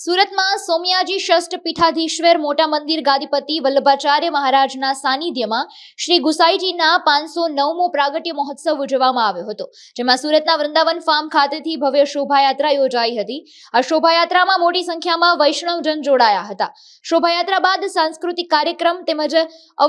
સુરતમાં સોમયાજી ષષ્ઠ પીઠાધીશ્વર મોટા મંદિર ગાદીપતિ વલ્લભાચાર્ય મહારાજના સાનિધ્યમાં શ્રી ગુસાઈજીના પાંચસો નવમો પ્રાગટ્ય મહોત્સવ ઉજવવામાં આવ્યો હતો, જેમાં સુરતના વૃંદાવન ફાર્મ ખાતેથી ભવ્ય શોભાયાત્રા યોજાઈ હતી. આ શોભાયાત્રામાં મોટી સંખ્યામાં વૈષ્ણવજન જોડાયા હતા. શોભાયાત્રા બાદ સાંસ્કૃતિક કાર્યક્રમ તેમજ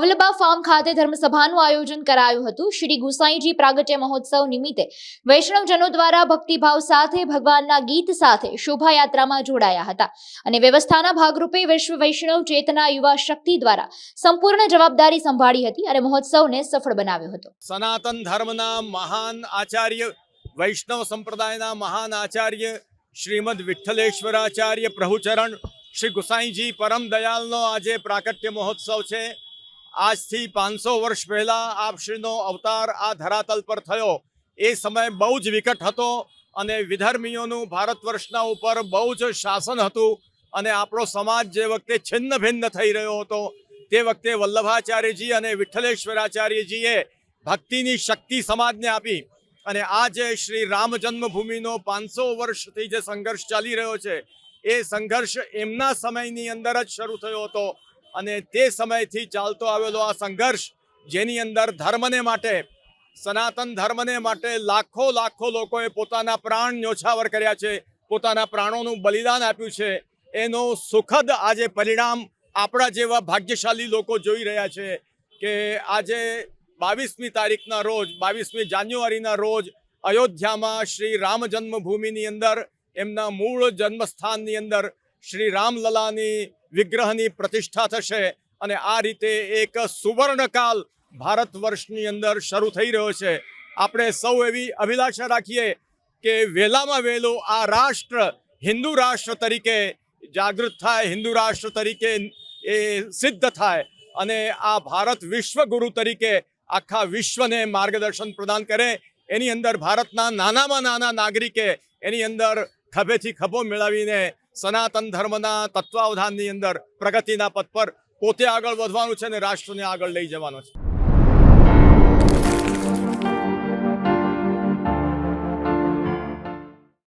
અવલબા ફાર્મ ખાતે ધર્મસભાનું આયોજન કરાયું હતું. શ્રી ગુસાઈજી પ્રાગટ્ય મહોત્સવ નિમિત્તે વૈષ્ણવજનો દ્વારા ભક્તિભાવ સાથે ભગવાનના ગીત સાથે શોભાયાત્રામાં જોડાયા હતા. અને વ્યવસ્થાના ભાગરૂપે વિશ્વ વૈષ્ણવ ચેતના યુવા શક્તિ દ્વારા સંપૂર્ણ જવાબદારી સંભાળી હતી અને મહોત્સવને સફળ બનાવ્યો હતો. સનાતન ધર્મના મહાન આચાર્ય, વૈષ્ણવ સંપ્રદાયના મહાન આચાર્ય, શ્રીમદ વિઠ્ઠલેશ્વરાચાર્ય પ્રભુચરણ, શ્રી ગુસાઈજી પરમ દયાલનો આજે પ્રાકટ્ય મહોત્સવ છે. આજથી પાંચસો વર્ષ પહેલાં આપશ્રીનો અવતાર આ ધરાતલ પર થયો. એ સમય બહુ જ વિકટ હતો. અને વિધર્મીઓનું ભારત વર્ષના ઉપર બહુ જ શાસન હતું અને આપણો સમાજ જે વખતે છિન્ન ભિન્ન થઈ રહ્યો હતો, તે વખતે વલ્લભાચાર્યજી અને વિઠ્ઠલેશ્વરાચાર્યજીએ ભક્તિની શક્તિ સમાજને આપી અને આ જે શ્રી રામ જન્મભૂમિનો પાંચસો વર્ષથી જે સંઘર્ષ ચાલી રહ્યો છે, એ સંઘર્ષ એમના સમયની અંદર જ શરૂ થયો હતો અને તે સમયથી ચાલતો આવેલો આ સંઘર્ષ જેની અંદર ધર્મને માટે સનાતન ધર્મને માટે લાખો લાખો લોકોએ પોતાના પ્રાણ ન્યોછાવર કર્યા છે. પોતાના પ્રાણોનું બલિદાન આપ્યું છે. એનો સુખદ આજે પરિણામ આપણા જેવા ભાગ્યશાળી લોકો જોઈ રહ્યા છે કે આજે બાવીસમી તારીખના રોજ, બાવીસમી જાન્યુઆરીના રોજ અયોધ્યામાં શ્રી રામ જન્મભૂમિની અંદર, એમના મૂળ જન્મસ્થાનની અંદર શ્રી રામલલાની વિગ્રહની પ્રતિષ્ઠા થશે અને આ રીતે એક સુવર્ણકાલ ભારત વર્ષની અંદર શરૂ થઈ રહ્યો છે. આપણે સૌ એવી અભિલાષા રાખીએ કે વહેલામાં વહેલું આ રાષ્ટ્ર હિન્દુ રાષ્ટ્ર તરીકે જાગૃત થાય, હિન્દુ રાષ્ટ્ર તરીકે એ સિદ્ધ થાય અને આ ભારત વિશ્વગુરુ તરીકે આખા વિશ્વને માર્ગદર્શન પ્રદાન કરે. એની અંદર ભારતના નાનામાં નાના નાગરિકે એની અંદર ખભેથી ખભો મેળવીને સનાતન ધર્મના તત્વાવધાનની અંદર પ્રગતિના પથ પર પોતે આગળ વધવાનું છે અને રાષ્ટ્રને આગળ લઈ જવાનો છે.